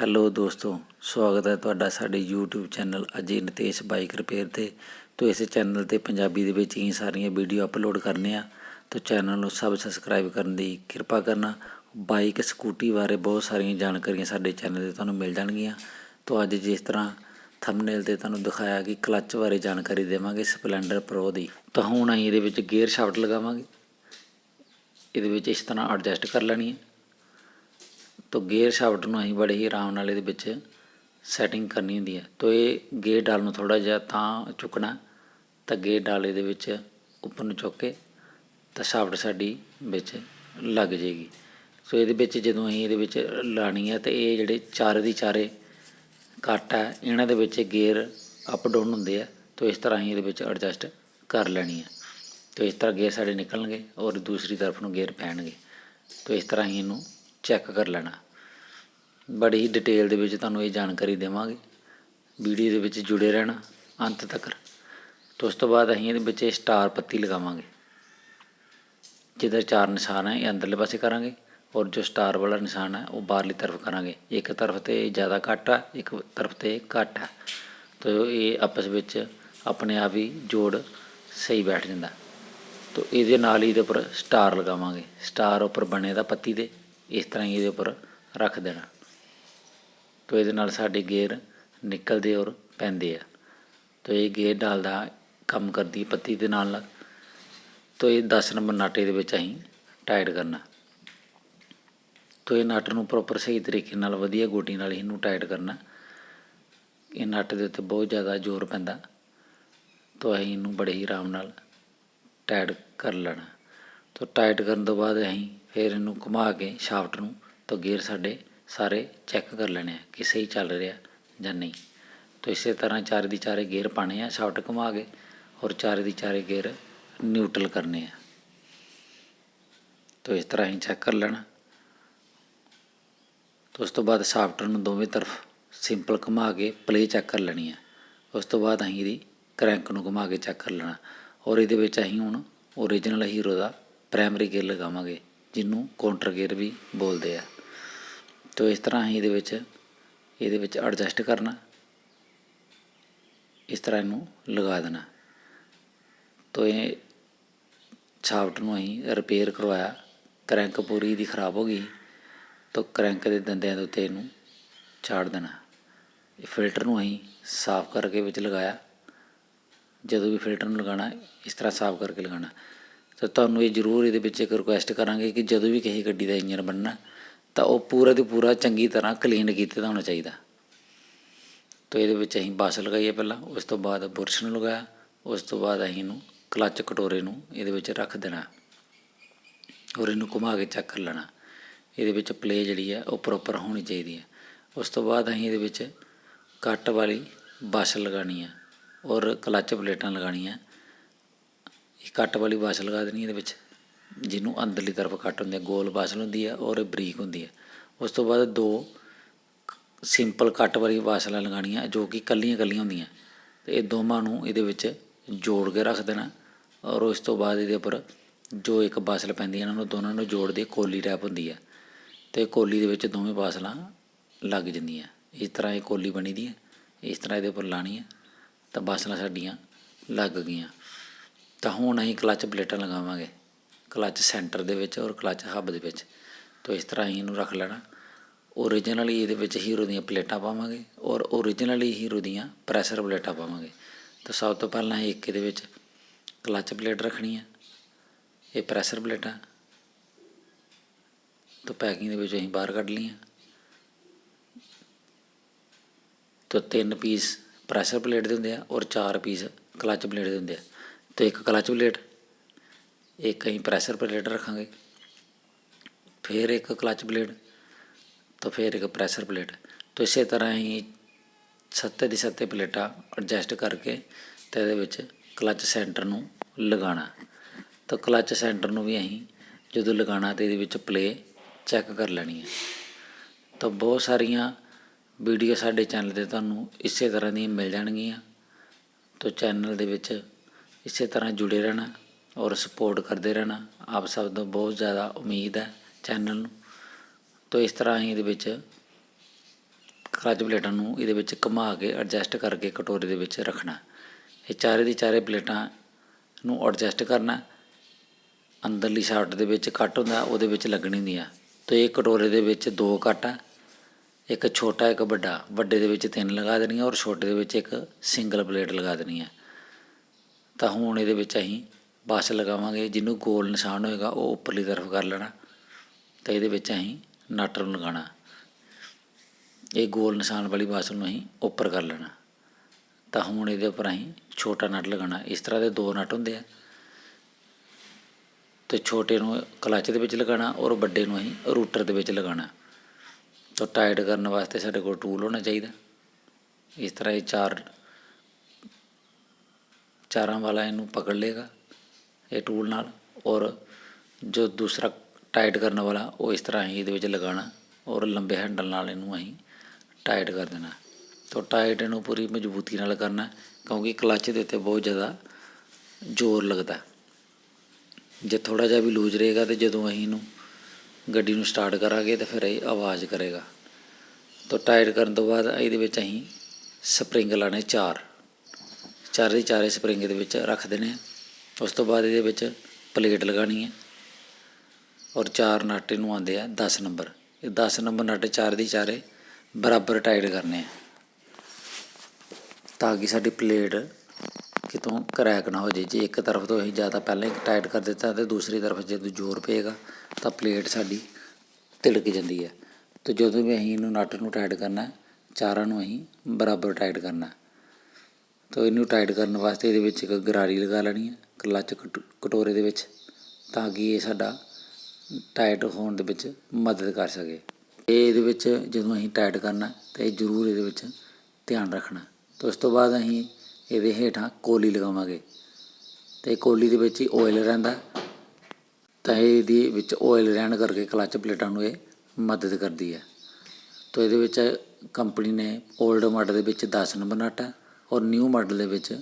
Hello ਦੋਸਤੋ, ਸਵਾਗਤ ਹੈ ਤੁਹਾਡਾ ਸਾਡੇ YouTube channel Ajay Nitesh bike repair ਤੇ। ਤੋਂ ਇਸ ਚੈਨਲ ਤੇ ਪੰਜਾਬੀ ਦੇ ਵਿੱਚ ਹੀ ਸਾਰੀਆਂ ਵੀਡੀਓ ਅਪਲੋਡ ਕਰਨੇ ਆ। ਤੋਂ ਚੈਨਲ ਨੂੰ ਸਭ ਸਬਸਕ੍ਰਾਈਬ ਕਰਨ ਦੀ ਕਿਰਪਾ ਕਰਨਾ। ਬਾਈਕ, ਸਕੂਟੀ ਬਾਰੇ ਬਹੁਤ ਸਾਰੀਆਂ ਜਾਣਕਾਰੀਆਂ ਸਾਡੇ ਚੈਨਲ ਤੇ ਤੁਹਾਨੂੰ ਮਿਲ ਜਾਣਗੀਆਂ। ਤੋਂ ਅੱਜ ਜਿਸ ਤਰ੍ਹਾਂ ਥੰਬਨੇਲ ਤੇ ਤੁਹਾਨੂੰ ਦਿਖਾਇਆ ਕਿ ਕਲੱਚ ਬਾਰੇ ਜਾਣਕਾਰੀ ਦੇਵਾਂਗੇ ਸਪਲੈਂਡਰ ਪ੍ਰੋ ਦੀ। ਤਾਂ ਹੁਣ ਅਸੀਂ ਇਹਦੇ ਵਿੱਚ ਗੇਅਰ ਸ਼ਾਫਟ ਲਗਾਵਾਂਗੇ। ਇਹਦੇ ਵਿੱਚ ਇਸ ਤਰ੍ਹਾਂ ਐਡਜਸਟ ਕਰ ਲੈਣੀ ਹੈ। ਤੋ ਗੇਅਰ ਸ਼ਾਫਟ ਨੂੰ ਅਸੀਂ ਬੜੇ ਹੀ ਆਰਾਮ ਨਾਲ ਇਹਦੇ ਵਿੱਚ ਸੈਟਿੰਗ ਕਰਨੀ ਹੁੰਦੀ ਹੈ। ਤੋ ਇਹ ਗੇਅਰ ਡਾਲ ਨੂੰ ਥੋੜਾ ਜਿਹਾ ਤਾਂ ਚੁੱਕਣਾ, ਤਾਂ ਗੇਅਰ ਡਾਲ ਇਹਦੇ ਵਿੱਚ ਉੱਪਰ ਨੂੰ ਚੁੱਕ ਕੇ ਤਾਂ ਸ਼ਾਫਟ ਸਾਡੀ ਵਿੱਚ ਲੱਗ ਜਾਏਗੀ। ਸੋ ਇਹਦੇ ਵਿੱਚ ਜਦੋਂ ਅਸੀਂ ਇਹਦੇ ਵਿੱਚ ਲਾਣੀ ਹੈ ਤੇ ਇਹ ਜਿਹੜੇ ਚਾਰੇ ਦੀ ਚਾਰੇ ਕੱਟ ਹੈ, ਇਹਨਾਂ ਦੇ ਵਿੱਚ ਗੇਅਰ ਅਪ ਡਾਊਨ ਹੁੰਦੇ ਆ। ਤੋ ਇਸ ਤਰ੍ਹਾਂ ਅਸੀਂ ਇਹਦੇ ਵਿੱਚ ਐਡਜਸਟ ਕਰ ਲੈਣੀ ਹੈ। ਤੋ ਇਸ ਤਰ੍ਹਾਂ ਗੇਅਰ ਸਾਡੇ ਨਿਕਲਣਗੇ ਔਰ ਦੂਸਰੀ ਤਰਫ ਨੂੰ ਗੇਅਰ ਪੈਣਗੇ। ਤੋ ਇਸ ਤਰ੍ਹਾਂ ਹੀ ਇਹਨੂੰ ਚੈੱਕ ਕਰ ਲੈਣਾ। ਬੜੀ ਹੀ ਡਿਟੇਲ ਦੇ ਵਿੱਚ ਤੁਹਾਨੂੰ ਇਹ ਜਾਣਕਾਰੀ ਦੇਵਾਂਗੇ। ਵੀਡੀਓ ਦੇ ਵਿੱਚ ਜੁੜੇ ਰਹਿਣਾ ਅੰਤ ਤੱਕ। ਤੇ ਉਸ ਤੋਂ ਬਾਅਦ ਅਸੀਂ ਇਹਦੇ ਵਿੱਚ ਇਹ ਸਟਾਰ ਪੱਤੀ ਲਗਾਵਾਂਗੇ। ਜਿੱਧਰ ਚਾਰ ਨਿਸ਼ਾਨ ਹੈ, ਇਹ ਅੰਦਰਲੇ ਪਾਸੇ ਕਰਾਂਗੇ ਔਰ ਜੋ ਸਟਾਰ ਵਾਲਾ ਨਿਸ਼ਾਨ ਹੈ, ਉਹ ਬਾਹਰਲੀ ਤਰਫ ਕਰਾਂਗੇ। ਇੱਕ ਤਰਫ ਤੇ ਜ਼ਿਆਦਾ ਘੱਟ ਹੈ ਇੱਕ ਤਰਫ ਤੇ ਘੱਟ ਹੈ ਤਾਂ ਇਹ ਆਪਸ ਵਿੱਚ ਆਪਣੇ ਆਪ ਹੀ ਜੋੜ ਸਹੀ ਬੈਠ ਜਾਂਦਾ। ਤੋ ਇਹਦੇ ਨਾਲ ਹੀ ਇਹਦੇ ਉੱਪਰ ਸਟਾਰ ਲਗਾਵਾਂਗੇ। ਸਟਾਰ ਉੱਪਰ ਬਣੇ ਦਾ ਪੱਤੀ ਦੇ। ਇਸ ਤਰ੍ਹਾਂ ਹੀ ਇਹਦੇ ਉੱਪਰ ਰੱਖ ਦੇਣਾ। ਤੋ ਇਹਦੇ ਨਾਲ ਸਾਡੇ ਗੇਅਰ ਨਿਕਲਦੇ ਔਰ ਪੈਂਦੇ ਆ। ਤੋ ਇਹ ਗੇਅਰ ਡਾਲਦਾ ਕੰਮ ਕਰਦੀ ਪੱਤੀ ਦੇ ਨਾਲ ਨਾਲ। ਤੋ ਇਹ 10 ਨੰਬਰ ਨਾਟੇ ਦੇ ਵਿੱਚ ਅਸੀਂ ਟਾਈਟ ਕਰਨਾ। ਤੋ ਇਹ ਨਟ ਨੂੰ ਪ੍ਰੋਪਰ ਸਹੀ ਤਰੀਕੇ ਨਾਲ ਵਧੀਆ ਗੋਟੀ ਨਾਲ ਇਹਨੂੰ ਟਾਈਟ ਕਰਨਾ। ਇਹ ਨਟ ਦੇ ਉੱਤੇ ਬਹੁਤ ਜ਼ਿਆਦਾ ਜ਼ੋਰ ਪੈਂਦਾ। ਤੋ ਅਸੀਂ ਇਹਨੂੰ ਬੜੇ ਹੀ ਆਰਾਮ ਨਾਲ ਟਾਈਟ ਕਰ ਲੈਣਾ। ਤੋ ਟਾਈਟ ਕਰਨ ਤੋਂ ਬਾਅਦ ਅਸੀਂ ਫਿਰ ਇਹਨੂੰ ਘੁਮਾ ਕੇ ਸ਼ਾਫਟ ਨੂੰ ਤਾਂ ਗੇਅਰ ਸਾਡੇ ਸਾਰੇ ਚੈੱਕ ਕਰ ਲੈਣੇ ਆ ਕਿ ਸਹੀ ਚੱਲ ਰਿਹਾ ਜਾਂ ਨਹੀਂ। ਤਾਂ ਇਸੇ ਤਰ੍ਹਾਂ ਚਾਰੇ ਦੀ ਚਾਰੇ ਗੇਅਰ ਪਾਣੇ ਆ, ਸ਼ਾਫਟ ਘੁਮਾ ਕੇ ਔਰ ਚਾਰੇ ਦੀ ਚਾਰੇ ਗੇਅਰ ਨਿਊਟਰਲ ਕਰਨੇ ਆ। ਤਾਂ ਇਸ ਤਰ੍ਹਾਂ ਹੀ ਚੈੱਕ ਕਰ ਲੈਣਾ। ਤੋ ਉਸ ਤੋਂ ਬਾਅਦ ਸ਼ਾਫਟਰ ਨੂੰ ਦੋਵੇਂ ਤਰਫ ਸਿੰਪਲ ਘੁਮਾ ਕੇ ਪਲੇ ਚੈੱਕ ਕਰ ਲੈਣੀ ਆ। ਉਸ ਤੋਂ ਬਾਅਦ ਅਸੀਂ ਇਹਦੀ ਕਰੈਂਕ ਨੂੰ ਘੁਮਾ ਕੇ ਚੈੱਕ ਕਰ ਲੈਣਾ। ਔਰ ਇਹਦੇ ਵਿੱਚ ਅਸੀਂ ਹੁਣ ਓਰੀਜਨਲ ਹੀਰੋ ਦਾ ਪ੍ਰਾਇਮਰੀ ਗੇਅਰ ਲਗਾਵਾਂਗੇ। ਜਿਹਨੂੰ ਕਾਊਂਟਰ ਗੇਅਰ ਵੀ ਬੋਲਦੇ ਆ। ਤੋ ਇਸ ਤਰ੍ਹਾਂ ਅਸੀਂ ਇਹਦੇ ਵਿੱਚ ਇਹਦੇ ਵਿੱਚ ਐਡਜਸਟ ਕਰਨਾ। ਇਸ ਤਰ੍ਹਾਂ ਇਹਨੂੰ ਲਗਾ ਦੇਣਾ। ਤੋ ਇਹ ਸ਼ਾਫਟ ਨੂੰ ਅਸੀਂ ਰਿਪੇਅਰ ਕਰਵਾਇਆ। ਕਰੈਂਕ ਪੂਰੀ ਦੀ ਖਰਾਬ ਹੋ ਗਈ। ਤੋ ਕਰੰਕ ਦੇ ਦੰਦਿਆਂ ਦੇ ਉੱਤੇ ਇਹਨੂੰ ਛਾੜ ਦੇਣਾ। ਇਹ ਫਿਲਟਰ ਨੂੰ ਅਸੀਂ ਸਾਫ਼ ਕਰਕੇ ਵਿੱਚ ਲਗਾਇਆ। ਜਦੋਂ ਵੀ ਫਿਲਟਰ ਨੂੰ ਲਗਾਉਣਾ, ਇਸ ਤਰ੍ਹਾਂ ਸਾਫ਼ ਕਰਕੇ ਲਗਾਉਣਾ। ਤਾਂ ਤੁਹਾਨੂੰ ਇਹ ਜ਼ਰੂਰ ਇਹਦੇ ਵਿੱਚ ਇੱਕ ਰਿਕੁਐਸਟ ਕਰਾਂਗੇ ਕਿ ਜਦੋਂ ਵੀ ਕਿਸੇ ਗੱਡੀ ਦਾ ਇੰਜਨ ਬਣਨਾ, ਤਾਂ ਉਹ ਪੂਰਾ ਦੇ ਪੂਰਾ ਚੰਗੀ ਤਰ੍ਹਾਂ ਕਲੀਨ ਕੀਤਾ ਹੋਣਾ ਚਾਹੀਦਾ। ਤਾਂ ਇਹਦੇ ਵਿੱਚ ਅਸੀਂ ਬਾਸ ਲਗਾਈਏ ਪਹਿਲਾਂ, ਉਸ ਤੋਂ ਬਾਅਦ ਬੁਰਸ਼ ਨੂੰ ਲਗਾਇਆ, ਉਸ ਤੋਂ ਬਾਅਦ ਅਸੀਂ ਇਹਨੂੰ ਕਲੱਚ ਕਟੋਰੇ ਨੂੰ ਇਹਦੇ ਵਿੱਚ ਰੱਖ ਦੇਣਾ ਔਰ ਇਹਨੂੰ ਘੁਮਾ ਕੇ ਚੈੱਕ ਕਰ ਲੈਣਾ। ਇਹਦੇ ਵਿੱਚ ਪਲੇ ਜਿਹੜੀ ਹੈ ਉਹ ਪ੍ਰੋਪਰ ਹੋਣੀ ਚਾਹੀਦੀ ਹੈ ਉਸ ਤੋਂ ਬਾਅਦ ਅਸੀਂ ਇਹਦੇ ਵਿੱਚ ਕੱਟ ਵਾਲੀ ਬਸ ਲਗਾਣੀ ਹੈ ਔਰ ਕਲੱਚ ਪਲੇਟਾਂ ਲਗਾਣੀਆਂ ਇਹ ਕੱਟ ਵਾਲੀ ਬਾਸ਼ ਲਗਾ ਦੇਣੀ ਇਹਦੇ ਵਿੱਚ, ਜਿਹਨੂੰ ਅੰਦਰਲੀ ਤਰਫ ਕੱਟ ਹੁੰਦੀ ਹੈ ਗੋਲ ਬਾਸ਼ਲ ਹੁੰਦੀ ਹੈ ਔਰ ਬਰੀਕ ਹੁੰਦੀ ਹੈ ਉਸ ਤੋਂ ਬਾਅਦ ਦੋ ਸਿੰਪਲ ਕੱਟ ਵਾਲੀ ਬਾਸ਼ਲਾਂ ਲਗਾਣੀਆਂ ਜੋ ਕਿ ਕੱਲੀਆਂ ਕੱਲੀਆਂ ਹੁੰਦੀਆਂ। ਤੇ ਇਹ ਦੋਵਾਂ ਨੂੰ ਇਹਦੇ ਵਿੱਚ ਜੋੜ ਕੇ ਰੱਖ ਦੇਣਾ ਔਰ ਉਸ ਤੋਂ ਬਾਅਦ ਇਹਦੇ ਉੱਪਰ ਜੋ ਇੱਕ ਬਾਸ਼ਲ ਪੈਂਦੀ ਹੈ ਇਹਨਾਂ ਨੂੰ ਦੋਨਾਂ ਨੂੰ ਜੋੜਦੇ ਕੋਲੀ ਟੈਪ ਹੁੰਦੀ ਹੈ ਤੇ ਕੋਲੀ ਦੇ ਵਿੱਚ ਦੋਵੇਂ ਬਾਸ਼ਲਾਂ ਲੱਗ ਜਾਂਦੀਆਂ। ਇਸ ਤਰ੍ਹਾਂ ਇਹ ਕੋਲੀ ਬਣੀ ਦੀ ਹੈ ਇਸ ਤਰ੍ਹਾਂ ਇਹਦੇ ਉੱਪਰ ਲਾਣੀ ਹੈ ਤਾਂ ਬਾਸ਼ਲਾਂ ਸਾਡੀਆਂ ਲੱਗ ਗਈਆਂ। ਤਾਂ ਹੁਣ ਅਸੀਂ ਕਲੱਚ ਪਲੇਟਾਂ ਲਗਾਵਾਂਗੇ। ਕਲੱਚ ਸੈਂਟਰ ਦੇ ਵਿੱਚ ਔਰ ਕਲੱਚ ਹੱਬ ਦੇ ਵਿੱਚ। ਤਾਂ ਇਸ ਤਰ੍ਹਾਂ ਅਸੀਂ ਇਹਨੂੰ ਰੱਖ ਲੈਣਾ। ਓਰੀਜਨਲੀ ਇਹਦੇ ਵਿੱਚ ਹੀਰੋ ਦੀਆਂ ਪਲੇਟਾਂ ਪਾਵਾਂਗੇ ਔਰ ਓਰੀਜਨਲੀ ਹੀਰੋ ਦੀਆਂ ਪ੍ਰੈਸ਼ਰ ਪਲੇਟਾਂ ਪਾਵਾਂਗੇ। ਤਾਂ ਸਭ ਤੋਂ ਪਹਿਲਾਂ ਇੱਕ ਇਹਦੇ ਵਿੱਚ ਕਲੱਚ ਪਲੇਟ ਰੱਖਣੀ ਹੈ ਇਹ ਪ੍ਰੈਸ਼ਰ ਪਲੇਟਾਂ। ਤਾਂ ਪੈਕਿੰਗ ਦੇ ਵਿੱਚ ਅਸੀਂ ਬਾਹਰ ਕੱਢ ਲਈਆਂ। ਤਾਂ ਤਿੰਨ ਪੀਸ ਪ੍ਰੈਸ਼ਰ ਪਲੇਟ ਦੇ ਹੁੰਦੇ ਆ ਔਰ ਚਾਰ ਪੀਸ ਕਲੱਚ ਪਲੇਟ ਦੇ ਹੁੰਦੇ ਆ। ਤੇ ਇੱਕ ਕਲੱਚ ਪਲੇਟ ਇੱਕ ਅਸੀਂ ਪ੍ਰੈਸ਼ਰ ਪਲੇਟ ਰੱਖਾਂਗੇ, ਫਿਰ ਇੱਕ ਕਲਚ ਪਲੇਟ ਤਾਂ ਫਿਰ ਇੱਕ ਪ੍ਰੈਸ਼ਰ ਪਲੇਟ। ਤੋਂ ਇਸੇ ਤਰ੍ਹਾਂ ਹੀ ਸੱਤੇ ਦੀ ਸੱਤੇ ਪਲੇਟਾਂ ਐਡਜਸਟ ਕਰਕੇ ਤੇ ਇਹਦੇ ਵਿੱਚ ਕਲੱਚ ਸੈਂਟਰ ਨੂੰ ਲਗਾਉਣਾ। ਤਾਂ ਕਲੱਚ ਸੈਂਟਰ ਨੂੰ ਵੀ ਅਸੀਂ ਜਦੋਂ ਲਗਾਉਣਾ ਤੇ ਇਹਦੇ ਵਿੱਚ ਪਲੇ ਚੈੱਕ ਕਰ ਲੈਣੀ ਹੈ। ਤਾਂ ਬਹੁਤ ਸਾਰੀਆਂ ਵੀਡੀਓ ਸਾਡੇ ਚੈਨਲ ਤੇ ਤੁਹਾਨੂੰ ਇਸੇ ਤਰ੍ਹਾਂ ਦੀਆਂ ਮਿਲ ਜਾਣਗੀਆਂ। ਤਾਂ ਚੈਨਲ ਦੇ ਵਿੱਚ ਇਸੇ ਤਰ੍ਹਾਂ ਜੁੜੇ ਰਹਿਣਾ ਔਰ ਸਪੋਰਟ ਕਰਦੇ ਰਹਿਣਾ, ਆਪ ਸਭ ਤੋਂ ਬਹੁਤ ਜ਼ਿਆਦਾ ਉਮੀਦ ਹੈ ਚੈਨਲ ਨੂੰ। ਤਾਂ ਇਸ ਤਰ੍ਹਾਂ ਹੀ ਇਹਦੇ ਵਿੱਚ ਕਲਚ ਪਲੇਟਾਂ ਨੂੰ ਇਹਦੇ ਵਿੱਚ ਘੁਮਾ ਕੇ ਐਡਜਸਟ ਕਰਕੇ ਕਟੋਰੇ ਦੇ ਵਿੱਚ ਰੱਖਣਾ। ਇਹ ਚਾਰੇ ਦੀ ਚਾਰੇ ਪਲੇਟਾਂ ਨੂੰ ਐਡਜਸਟ ਕਰਨਾ, ਅੰਦਰਲੀ ਸ਼ਾਫਟ ਦੇ ਵਿੱਚ ਕੱਟ ਹੁੰਦਾ, ਉਹਦੇ ਵਿੱਚ ਲੱਗਣੀ ਹੁੰਦੀ ਆ। ਤੇ ਇਹ ਕਟੋਰੇ ਦੇ ਵਿੱਚ ਦੋ ਕੱਟ ਆ, ਇੱਕ ਛੋਟਾ, ਇੱਕ ਵੱਡਾ। ਵੱਡੇ ਦੇ ਵਿੱਚ ਤਿੰਨ ਲਗਾ ਦੇਣੀਆਂ ਔਰ ਛੋਟੇ ਦੇ ਵਿੱਚ ਇੱਕ ਸਿੰਗਲ ਪਲੇਟ ਲਗਾ ਦੇਣੀ ਹੈ ਤਾਂ ਹੁਣ ਇਹਦੇ ਵਿੱਚ ਅਸੀਂ ਬਸ ਲਗਾਵਾਂਗੇ, ਜਿਹਨੂੰ ਗੋਲ ਨਿਸ਼ਾਨ ਹੋਏਗਾ, ਉਹ ਉੱਪਰਲੀ ਤਰਫ ਕਰ ਲੈਣਾ। ਤੇ ਇਹਦੇ ਵਿੱਚ ਅਸੀਂ ਨਟ ਨੂੰ ਲਗਾਉਣਾ। ਇਹ ਗੋਲ ਨਿਸ਼ਾਨ ਵਾਲੀ ਬਸ ਨੂੰ ਅਸੀਂ ਉੱਪਰ ਕਰ ਲੈਣਾ। ਤਾਂ ਹੁਣ ਇਹਦੇ ਉੱਪਰ ਅਸੀਂ ਛੋਟਾ ਨਟ ਲਗਾਉਣਾ। ਇਸ ਤਰ੍ਹਾਂ ਦੇ ਦੋ ਨਟ ਹੁੰਦੇ ਆ। ਤੇ ਛੋਟੇ ਨੂੰ ਕਲਚ ਦੇ ਵਿੱਚ ਲਗਾਉਣਾ ਔਰ ਵੱਡੇ ਨੂੰ ਅਸੀਂ ਰੂਟਰ ਦੇ ਵਿੱਚ ਲਗਾਉਣਾ। ਤਾਂ ਟਾਈਟ ਕਰਨ ਵਾਸਤੇ ਸਾਡੇ ਕੋਲ ਟੂਲ ਹੋਣਾ ਚਾਹੀਦਾ। ਇਸ ਤਰ੍ਹਾਂ ਇਹ ਚਾਰ ਚਾਰਾਂ ਵਾਲਾ ਇਹਨੂੰ ਪਕੜ ਲੇਗਾ ਇਹ ਟੂਲ ਨਾਲ, ਔਰ ਜੋ ਦੂਸਰਾ ਟਾਈਟ ਕਰਨ ਵਾਲਾ, ਉਹ ਇਸ ਤਰ੍ਹਾਂ ਹੀ ਇਹਦੇ ਵਿੱਚ ਲਗਾਉਣਾ, ਔਰ ਲੰਬੇ ਹੈਂਡਲ ਨਾਲ ਇਹਨੂੰ ਅਸੀਂ ਟਾਈਟ ਕਰ ਦੇਣਾ। ਤਾਂ ਟਾਈਟ ਇਹਨੂੰ ਪੂਰੀ ਮਜ਼ਬੂਤੀ ਨਾਲ ਕਰਨਾ, ਕਿਉਂਕਿ ਕਲੱਚ ਦੇ ਉੱਤੇ ਬਹੁਤ ਜ਼ਿਆਦਾ ਜ਼ੋਰ ਲੱਗਦਾ। ਜੇ ਥੋੜਾ ਜਿਹਾ ਵੀ ਲੂਜ਼ ਰਹੇਗਾ ਤੇ ਜਦੋਂ ਅਸੀਂ ਇਹਨੂੰ ਗੱਡੀ ਨੂੰ ਸਟਾਰਟ ਕਰਾਂਗੇ ਤਾਂ ਫਿਰ ਇਹ ਆਵਾਜ਼ ਕਰੇਗਾ। ਤਾਂ ਟਾਈਟ ਕਰਨ ਤੋਂ ਬਾਅਦ ਇਹਦੇ ਵਿੱਚ ਅਸੀਂ ਸਪਰਿੰਗ ਲਾਣੇ ਚਾਰ। ਚਾਰੇ ਦੇ ਚਾਰੇ ਸਪਰਿੰਗ ਦੇ ਵਿੱਚ ਰੱਖ ਦੇਣੇ ਉਸ ਤੋਂ ਬਾਅਦ ਇਹਦੇ ਵਿੱਚ ਪਲੇਟ ਲਗਾਣੀ ਹੈ ਔਰ ਚਾਰ ਨਟ ਨੂੰ ਆਉਂਦੇ ਆ 10 ਨੰਬਰ। ਇਹ 10 ਨੰਬਰ ਨਟ ਚਾਰ ਦੀ ਚਾਰੇ ਬਰਾਬਰ ਟਾਈਟ ਕਰਨੇ ਆ ਤਾਂ ਕਿ ਸਾਡੀ ਪਲੇਟ ਕਿਤੋਂ ਕਰੈਕ ਨਾ ਹੋ ਜੇ ਜੇ ਇੱਕ ਤਰਫ ਤੋਂ ਅਸੀਂ ਜ਼ਿਆਦਾ ਪਹਿਲਾਂ ਹੀ ਟਾਈਟ ਕਰ ਦਿੱਤਾ ਤੇ ਦੂਸਰੀ ਤਰਫ ਜਦੋਂ ਜ਼ੋਰ ਪਏਗਾ ਤਾਂ ਪਲੇਟ ਸਾਡੀ ਤਿਲਕ ਜਾਂਦੀ ਹੈ। ਤੇ ਜਦੋਂ ਵੀ ਅਸੀਂ ਇਹਨੂੰ ਨਟ ਨੂੰ ਟਾਈਟ ਕਰਨਾ, ਚਾਰਾਂ ਨੂੰ ਅਸੀਂ ਬਰਾਬਰ ਟਾਈਟ ਕਰਨਾ। ਤਾਂ ਇਹਨੂੰ ਟਾਈਟ ਕਰਨ ਵਾਸਤੇ ਇਹਦੇ ਵਿੱਚ ਇੱਕ ਗਰਾਰੀ ਲਗਾ ਲੈਣੀ ਹੈ ਕਲੱਚ ਕਟ- ਕਟੋਰੇ ਦੇ ਵਿੱਚ, ਤਾਂ ਕਿ ਇਹ ਸਾਡਾ ਟਾਈਟ ਹੋਣ ਦੇ ਵਿੱਚ ਮਦਦ ਕਰ ਸਕੇ। ਇਹ ਇਹਦੇ ਵਿੱਚ ਜਦੋਂ ਅਸੀਂ ਟਾਈਟ ਕਰਨਾ ਤਾਂ ਇਹ ਜ਼ਰੂਰ ਇਹਦੇ ਵਿੱਚ ਧਿਆਨ ਰੱਖਣਾ ਤੇ ਉਸ ਤੋਂ ਬਾਅਦ ਅਸੀਂ ਇਹਦੇ ਹੇਠਾਂ ਕੋਲੀ ਲਗਾਵਾਂਗੇ। ਤੇ ਕੋਲੀ ਦੇ ਵਿੱਚ ਹੀ ਆਇਲ ਰਹਿੰਦਾ ਤਾਂ ਇਹਦੇ ਵਿੱਚ ਆਇਲ ਰਹਿਣ ਕਰਕੇ ਕਲੱਚ ਪਲੇਟਾਂ ਨੂੰ ਇਹ ਮਦਦ ਕਰਦੀ ਹੈ। ਤਾਂ ਇਹਦੇ ਵਿੱਚ ਕੰਪਨੀ ਨੇ 올ਡ ਮਾਡਲ ਦੇ ਵਿੱਚ 10 ਨੰਬਰ ਨਟ ਹੈ। ਔਰ ਨਿਊ ਮਾਡਲ ਦੇ ਵਿੱਚ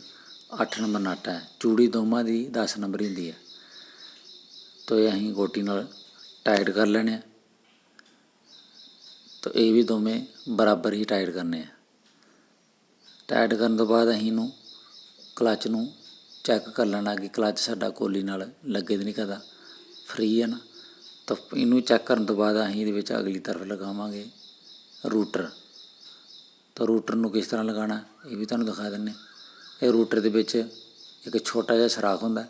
8 ਨੰਬਰ ਨਾਟਾ ਹੈ। ਚੂੜੀ ਦੋਵਾਂ ਦੀ 10 ਨੰਬਰ ਹੀ ਹੁੰਦੀ ਹੈ। ਤਾਂ ਇਹ ਅਸੀਂ ਗੋਟੀ ਨਾਲ ਟਾਈਟ ਕਰ ਲੈਣੇ ਆ। ਤਾਂ ਇਹ ਵੀ ਦੋਵੇਂ ਬਰਾਬਰ ਹੀ ਟਾਈਟ ਕਰਨੇ ਆ। ਟਾਈਟ ਕਰਨ ਤੋਂ ਬਾਅਦ ਅਸੀਂ ਇਹਨੂੰ ਕਲੱਚ ਨੂੰ ਚੈੱਕ ਕਰ ਲੈਣਾ ਕਿ ਕਲੱਚ ਸਾਡਾ ਕੋਲੀ ਨਾਲ ਲੱਗੇ ਤੇ ਨਹੀਂ ਕਰਦਾ। ਫ੍ਰੀ ਹੈ ਨਾ। ਤਾਂ ਇਹਨੂੰ ਚੈੱਕ ਕਰਨ ਤੋਂ ਬਾਅਦ ਅਸੀਂ ਇਹਦੇ ਵਿੱਚ ਅਗਲੀ ਤਰਫ ਲਗਾਵਾਂਗੇ ਰੂਟਰ ਤਾਂ ਰੂਟਰ ਨੂੰ ਕਿਸ ਤਰ੍ਹਾਂ ਲਗਾਉਣਾ ਇਹ ਵੀ ਤੁਹਾਨੂੰ ਦਿਖਾ ਦਿੰਨੇ ਇਹ ਰੂਟਰ ਦੇ ਵਿੱਚ ਇੱਕ ਛੋਟਾ ਜਿਹਾ ਸੁਰਾਖ ਹੁੰਦਾ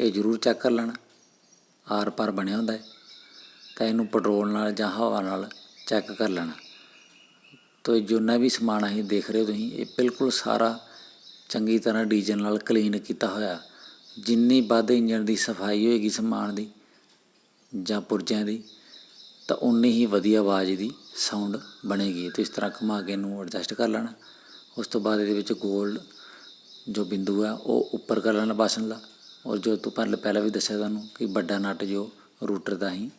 ਇਹ ਜ਼ਰੂਰ ਚੈੱਕ ਕਰ ਲੈਣਾ। ਆਰ ਪਾਰ ਬਣਿਆ ਹੁੰਦਾ ਹੈ। ਤਾਂ ਇਹਨੂੰ ਪੈਟਰੋਲ ਨਾਲ ਜਾਂ ਹਵਾ ਨਾਲ ਚੈੱਕ ਕਰ ਲੈਣਾ। ਤੋ ਜਿੰਨਾ ਵੀ ਸਮਾਨ ਅਸੀਂ ਦੇਖ ਰਹੇ ਹੋ ਤੁਸੀਂ, ਇਹ ਬਿਲਕੁਲ ਸਾਰਾ ਚੰਗੀ ਤਰ੍ਹਾਂ ਡੀਜ਼ਲ ਨਾਲ ਕਲੀਨ ਕੀਤਾ ਹੋਇਆ। ਜਿੰਨੀ ਵੱਧ ਇੰਜਨ ਦੀ ਸਫ਼ਾਈ ਹੋਏਗੀ ਸਮਾਨ ਦੀ ਜਾਂ ਪੁਰਜਿਆਂ ਦੀ, ਤਾਂ ਉਨੀ ਹੀ ਵਧੀਆ ਆਵਾਜ਼ ਦੀ ਸਾਊਂਡ ਬਣੇਗੀ ਤੇ ਇਸ ਤਰ੍ਹਾਂ ਘੁਮਾ ਕੇ ਇਹਨੂੰ ਐਡਜਸਟ ਕਰ ਲੈਣਾ। ਉਸ ਤੋਂ ਬਾਅਦ ਇਹਦੇ ਵਿੱਚ ਗੋਲਡ ਜੋ ਬਿੰਦੂ ਆ, ਉਹ ਉੱਪਰ ਕਰ ਲੈਣਾ ਬਾਸ਼ਣ ਦਾ। ਔਰ ਜੋ ਤੋਂ ਪਹਿਲਾਂ ਪਹਿਲਾਂ ਵੀ ਦੱਸਿਆ ਤੁਹਾਨੂੰ ਕਿ ਵੱਡਾ ਨਟ ਜੋ ਰੂਟਰ ਦਾ ਹੀ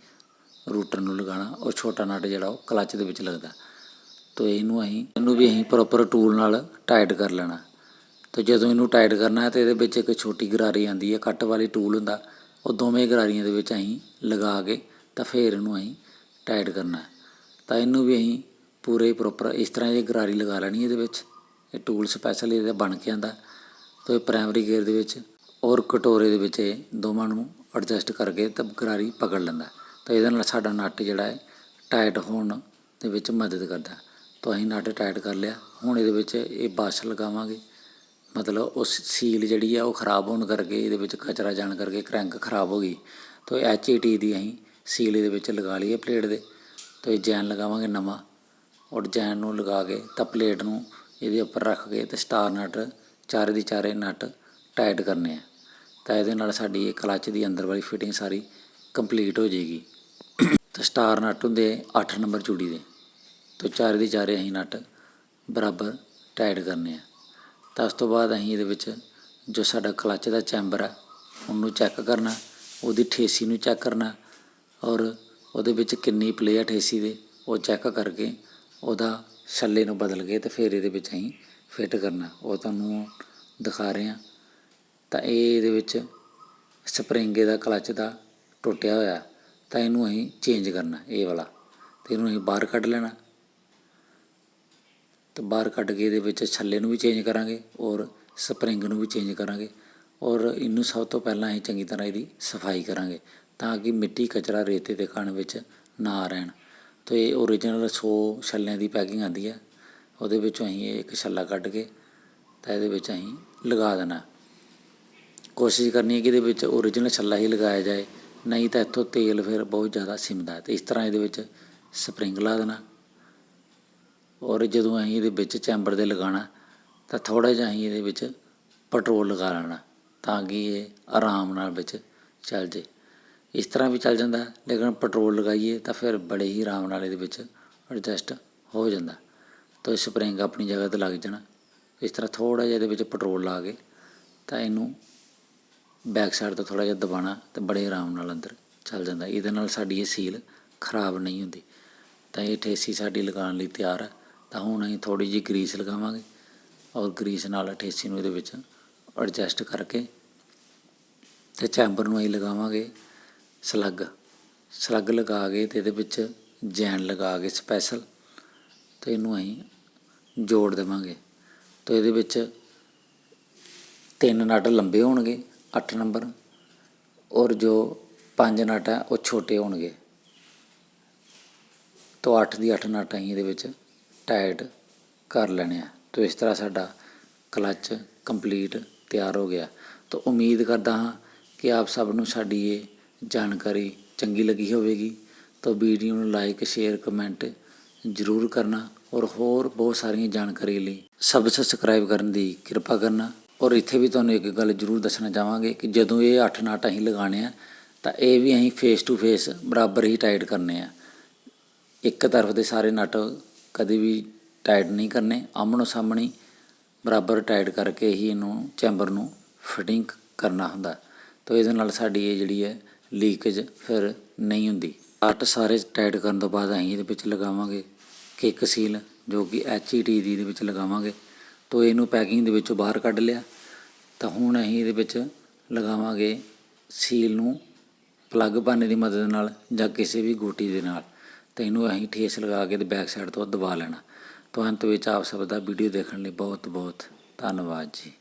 ਰੂਟਰ ਨੂੰ ਲਗਾਉਣਾ ਔਰ ਛੋਟਾ ਨਟ ਜਿਹੜਾ ਉਹ ਕਲਚ ਦੇ ਵਿੱਚ ਲੱਗਦਾ। ਤੋ ਇਹਨੂੰ ਅਸੀਂ, ਇਹਨੂੰ ਵੀ ਅਸੀਂ ਪ੍ਰੋਪਰ ਟੂਲ ਨਾਲ ਟਾਈਟ ਕਰ ਲੈਣਾ। ਤੇ ਜਦੋਂ ਇਹਨੂੰ ਟਾਈਟ ਕਰਨਾ ਹੈ ਤੇ ਇਹਦੇ ਵਿੱਚ ਇੱਕ ਛੋਟੀ ਗਰਾਰੀ ਆਂਦੀ ਹੈ, ਕੱਟ ਵਾਲੀ ਟੂਲ ਹੁੰਦਾ, ਉਹ ਦੋਵੇਂ ਗਰਾਰੀਆਂ ਦੇ ਵਿੱਚ ਅਸੀਂ ਲਗਾ ਕੇ ਤਾਂ ਫਿਰ ਇਹਨੂੰ ਅਸੀਂ ਟਾਈਟ ਕਰਨਾ ਤਾਂ ਇਹਨੂੰ ਵੀ ਅਸੀਂ ਪੂਰੇ ਪ੍ਰੋਪਰ ਇਸ ਤਰ੍ਹਾਂ ਇਹ ਗਰਾਰੀ ਲਗਾ ਲੈਣੀ ਇਹਦੇ ਵਿੱਚ। ਇਹ ਟੂਲ ਸਪੈਸ਼ਲ ਇਹਦਾ ਬਣ ਕੇ ਆਂਦਾ ਤਾਂ ਇਹ ਪ੍ਰਾਇਮਰੀ ਗੇਅਰ ਦੇ ਵਿੱਚ ਔਰ ਕਟੋਰੇ ਦੇ ਵਿੱਚ ਇਹ ਦੋਵਾਂ ਨੂੰ ਐਡਜਸਟ ਕਰਕੇ ਤਾਂ ਗਰਾਰੀ ਪਕੜ ਲੈਂਦਾ। ਤਾਂ ਇਹਦੇ ਨਾਲ ਸਾਡਾ ਨਟ ਜਿਹੜਾ ਹੈ ਟਾਈਟ ਹੋਣ ਦੇ ਵਿੱਚ ਮਦਦ ਕਰਦਾ। ਤਾਂ ਅਸੀਂ ਨਟ ਟਾਈਟ ਕਰ ਲਿਆ। ਹੁਣ ਇਹਦੇ ਵਿੱਚ ਇਹ ਬਸ ਲਗਾਵਾਂਗੇ। ਮਤਲਬ ਉਸ ਸੀਲ ਜਿਹੜੀ ਆ ਉਹ ਖਰਾਬ ਹੋਣ ਕਰਕੇ ਇਹਦੇ ਵਿੱਚ ਕਚਰਾ ਜਾਣ ਕਰਕੇ ਕਰੰਕ ਖਰਾਬ ਹੋ ਗਈ। ਤਾਂ ਐਚ ਈ ਟੀ ਦੀ ਅਸੀਂ ਸੀਲ ਇਹਦੇ ਵਿੱਚ ਲਗਾ ਲਈਏ ਪਲੇਟ ਦੇ। ਤਾਂ ਇਹ ਜੈਨ ਲਗਾਵਾਂਗੇ ਨਵਾਂ ਔਰ ਜੈਨ ਨੂੰ ਲਗਾ ਕੇ ਤਾਂ ਪਲੇਟ ਨੂੰ ਇਹਦੇ ਉੱਪਰ ਰੱਖ ਕੇ ਤੇ ਸਟਾਰ ਨਟ, ਚਾਰੇ ਦੀ ਚਾਰੇ ਨਟ ਟਾਈਟ ਕਰਨੇ ਆ। ਤਾਂ ਇਹਦੇ ਨਾਲ ਸਾਡੀ ਇਹ ਕਲਚ ਦੀ ਅੰਦਰ ਵਾਲੀ ਫਿਟਿੰਗ ਸਾਰੀ ਕੰਪਲੀਟ ਹੋ ਜਾਏਗੀ। ਤਾਂ ਸਟਾਰ ਨਟ ਹੁੰਦੇ 8 ਨੰਬਰ ਚੂੜੀ ਦੇ, ਤੋਂ ਚਾਰੇ ਦੀ ਚਾਰੇ ਅਸੀਂ ਨਟ ਬਰਾਬਰ ਟਾਈਟ ਕਰਨੇ ਆ। ਤਾਂ ਉਸ ਤੋਂ ਬਾਅਦ ਅਸੀਂ ਇਹਦੇ ਵਿੱਚ ਜੋ ਸਾਡਾ ਕਲੱਚ ਦਾ ਚੈਂਬਰ ਹੈ ਉਹਨੂੰ ਚੈੱਕ ਕਰਨਾ, ਉਹਦੀ ਠੇਸੀ ਨੂੰ ਚੈੱਕ ਕਰਨਾ ਔਰ ਉਹਦੇ ਵਿੱਚ ਕਿੰਨੀ ਪਲੇ ਆ ਠੇਸੀ ਦੇ, ਉਹ ਚੈੱਕ ਕਰਕੇ ਉਹਦਾ ਛੱਲੇ ਨੂੰ ਬਦਲ ਕੇ ਤੇ ਫਿਰ ਇਹਦੇ ਵਿੱਚ ਅਸੀਂ ਫਿੱਟ ਕਰਨਾ। ਉਹ ਤੁਹਾਨੂੰ ਦਿਖਾ ਰਹੇ ਹਾਂ। ਤਾਂ ਇਹ ਇਹਦੇ ਵਿੱਚ ਸਪਰਿੰਗ ਦਾ ਕਲਚ ਦਾ ਟੁੱਟਿਆ ਹੋਇਆ, ਤਾਂ ਇਹਨੂੰ ਅਸੀਂ ਚੇਂਜ ਕਰਨਾ, ਇਹ ਵਾਲਾ। ਤੇ ਇਹਨੂੰ ਅਸੀਂ ਬਾਹਰ ਕੱਢ ਲੈਣਾ। ਤੇ ਬਾਹਰ ਕੱਢ ਕੇ ਇਹਦੇ ਵਿੱਚ ਛੱਲੇ ਨੂੰ ਵੀ ਚੇਂਜ ਕਰਾਂਗੇ ਔਰ ਸਪਰਿੰਗ ਨੂੰ ਵੀ ਚੇਂਜ ਕਰਾਂਗੇ ਔਰ ਇਹਨੂੰ ਸਭ ਤੋਂ ਪਹਿਲਾਂ ਅਸੀਂ ਚੰਗੀ ਤਰ੍ਹਾਂ ਇਹਦੀ ਸਫ਼ਾਈ ਕਰਾਂਗੇ। ਤਾਂ ਕਿ ਮਿੱਟੀ ਕਚਰਾ ਰੇਤੇ ਦੇ ਕਣ ਵਿੱਚ ਨਾ ਰਹਿਣ। ਅਤੇ ਇਹ ਓਰੀਜਨਲ ਸੌ ਛੱਲਿਆਂ ਦੀ ਪੈਕਿੰਗ ਆਉਂਦੀ ਹੈ ਉਹਦੇ ਵਿੱਚੋਂ ਅਸੀਂ ਇਹ ਇੱਕ ਛੱਲਾ ਕੱਢ ਕੇ ਤਾਂ ਇਹਦੇ ਵਿੱਚ ਅਸੀਂ ਲਗਾ ਦੇਣਾ। ਕੋਸ਼ਿਸ਼ ਕਰਨੀ ਹੈ ਕਿ ਇਹਦੇ ਵਿੱਚ ਓਰੀਜਨਲ ਛੱਲਾ ਹੀ ਲਗਾਇਆ ਜਾਏ। ਨਹੀਂ ਤਾਂ ਇੱਥੋਂ ਤੇਲ ਫਿਰ ਬਹੁਤ ਜ਼ਿਆਦਾ ਸਿਮਦਾ ਹੈ। ਤੇ ਇਸ ਤਰ੍ਹਾਂ ਇਹਦੇ ਵਿੱਚ ਸਪਰਿੰਗ ਲਾ ਦੇਣਾ। ਔਰ ਜਦੋਂ ਅਸੀਂ ਇਹਦੇ ਵਿੱਚ ਚੈਂਬਰ ਦੇ ਲਗਾਉਣਾ, ਤਾਂ ਥੋੜ੍ਹਾ ਜਿਹਾ ਅਸੀਂ ਇਹਦੇ ਵਿੱਚ ਪੈਟਰੋਲ ਲਗਾ ਲੈਣਾ ਤਾਂ ਕਿ ਇਹ ਆਰਾਮ ਨਾਲ ਵਿੱਚ ਚੱਲ ਜੇ ਇਸ ਤਰ੍ਹਾਂ ਵੀ ਚੱਲ ਜਾਂਦਾ, ਲੇਕਿਨ ਪੈਟਰੋਲ ਲਗਾਈਏ ਤਾਂ ਫਿਰ ਬੜੇ ਹੀ ਆਰਾਮ ਨਾਲ ਇਹਦੇ ਵਿੱਚ ਐਡਜਸਟ ਹੋ ਜਾਂਦਾ। ਤਾਂ ਸਪਰਿੰਗ ਆਪਣੀ ਜਗ੍ਹਾ ਤੇ ਲੱਗ ਜਾਣਾ। ਇਸ ਤਰ੍ਹਾਂ ਥੋੜ੍ਹਾ ਜਿਹਾ ਇਹਦੇ ਵਿੱਚ ਪੈਟਰੋਲ ਲਾ ਕੇ ਤਾਂ ਇਹਨੂੰ ਬੈਕ ਸਾਈਡ ਤੋਂ ਥੋੜ੍ਹਾ ਜਿਹਾ ਦਬਾਉਣਾ ਤੇ ਬੜੇ ਆਰਾਮ ਨਾਲ ਅੰਦਰ ਚੱਲ ਜਾਂਦਾ। ਇਹਦੇ ਨਾਲ ਸਾਡੀ ਇਹ ਸੀਲ ਖਰਾਬ ਨਹੀਂ ਹੁੰਦੀ। ਤਾਂ ਇਹ ਠੇਸੀ ਸਾਡੀ ਲਗਾਉਣ ਲਈ ਤਿਆਰ ਹੈ ਤਾਂ ਹੁਣ ਅਸੀਂ ਥੋੜੀ ਜਿਹੀ ਗਰੀਸ ਲਗਾਵਾਂਗੇ ਔਰ ਗਰੀਸ ਨਾਲ ਠੇਸੀ ਨੂੰ ਇਹਦੇ ਵਿੱਚ ਐਡਜਸਟ ਕਰਕੇ ਤੇ ਚੈਂਬਰ ਨੂੰ ਅਸੀਂ ਲਗਾਵਾਂਗੇ। ਸਲੱਗ। ਸਲੱਗ ਲਗਾ ਕੇ ਅਤੇ ਇਹਦੇ ਵਿੱਚ ਜੈਨ ਲਗਾ ਕੇ ਸਪੈਸ਼ਲ ਅਤੇ ਇਹਨੂੰ ਅਸੀਂ ਜੋੜ ਦੇਵਾਂਗੇ। ਤਾਂ ਇਹਦੇ ਵਿੱਚ ਤਿੰਨ ਨਟ ਲੰਬੇ ਹੋਣਗੇ 8 ਨੰਬਰ, ਔਰ ਜੋ ਪੰਜ ਨਟ ਹੈ ਉਹ ਛੋਟੇ ਹੋਣਗੇ। ਤਾਂ 8 ਦੀ 8 ਨਟ ਅਸੀਂ ਇਹਦੇ ਵਿੱਚ ਟਾਈਟ ਕਰ ਲੈਣੇ ਆ। ਤੋਂ ਇਸ ਤਰ੍ਹਾਂ ਸਾਡਾ ਕਲੱਚ ਕੰਪਲੀਟ ਤਿਆਰ ਹੋ ਗਿਆ। ਤਾਂ ਉਮੀਦ ਕਰਦਾ ਹਾਂ ਕਿ ਆਪ ਸਭ ਨੂੰ ਸਾਡੀ ਇਹ ਜਾਣਕਾਰੀ ਚੰਗੀ ਲੱਗੀ ਹੋਵੇਗੀ, ਤਾਂ ਵੀਡੀਓ ਨੂੰ ਲਾਈਕ ਸ਼ੇਅਰ ਕਮੈਂਟ ਜ਼ਰੂਰ ਕਰਨਾ ਔਰ ਹੋਰ ਬਹੁਤ ਸਾਰੀਆਂ ਜਾਣਕਾਰੀ ਲਈ ਸਭ ਸਬਸਕ੍ਰਾਈਬ ਕਰਨ ਦੀ ਕਿਰਪਾ ਕਰਨਾ। ਔਰ ਇੱਥੇ ਵੀ ਤੁਹਾਨੂੰ ਇੱਕ ਗੱਲ ਜ਼ਰੂਰ ਦੱਸਣਾ ਚਾਹਾਂਗੇ ਕਿ ਜਦੋਂ ਇਹ 8 ਨਾਟ ਅਸੀਂ ਲਗਾਉਣੇ ਆ, ਤਾਂ ਇਹ ਵੀ ਅਸੀਂ ਫੇਸ ਟੂ ਫੇਸ ਬਰਾਬਰ ਹੀ ਟਾਈਟ ਕਰਨੇ ਆ। ਇੱਕ ਤਰਫ ਦੇ ਸਾਰੇ ਨਟ ਕਦੇ ਵੀ ਟਾਈਟ ਨਹੀਂ ਕਰਨੇ ਆਮਣੋ ਸਾਹਮਣੇ ਬਰਾਬਰ ਟਾਈਟ ਕਰਕੇ ਹੀ ਇਹਨੂੰ ਚੈਂਬਰ ਨੂੰ ਫਿਟਿੰਗ ਕਰਨਾ ਹੁੰਦਾ। ਤਾਂ ਇਹਦੇ ਨਾਲ ਸਾਡੀ ਇਹ ਜਿਹੜੀ ਹੈ ਲੀਕੇਜ ਫਿਰ ਨਹੀਂ ਹੁੰਦੀ। ਨਟ ਸਾਰੇ ਟਾਈਟ ਕਰਨ ਤੋਂ ਬਾਅਦ ਅਸੀਂ ਇਹਦੇ ਵਿੱਚ ਲਗਾਵਾਂਗੇ ਕਿੱਕ ਸੀਲ ਜੋ ਕਿ ਐਚ ਈ ਟੀ ਦੀ ਦੇ ਵਿੱਚ ਲਗਾਵਾਂਗੇ। ਤਾਂ ਇਹਨੂੰ ਪੈਕਿੰਗ ਦੇ ਵਿੱਚੋਂ ਬਾਹਰ ਕੱਢ ਲਿਆ। ਤਾਂ ਹੁਣ ਅਸੀਂ ਇਹਦੇ ਵਿੱਚ ਲਗਾਵਾਂਗੇ ਸੀਲ ਨੂੰ ਪਲੱਗ ਪਾਣੇ ਦੀ ਮਦਦ ਨਾਲ ਜਾਂ ਕਿਸੇ ਵੀ ਗੋਟੀ ਦੇ ਨਾਲ। ਤਾਂ ਇਹਨੂੰ ਅਸੀਂ ਠੇਸ ਲਗਾ ਕੇ ਤੇ ਬੈਕ ਸਾਈਡ ਤੋਂ ਦਬਾ ਲੈਣਾ। ਤਾਂ ਅੰਤ ਵਿੱਚ ਆਪ ਸਭ ਦਾ ਵੀਡੀਓ ਦੇਖਣ ਲਈ ਬਹੁਤ ਬਹੁਤ ਧੰਨਵਾਦ ਜੀ।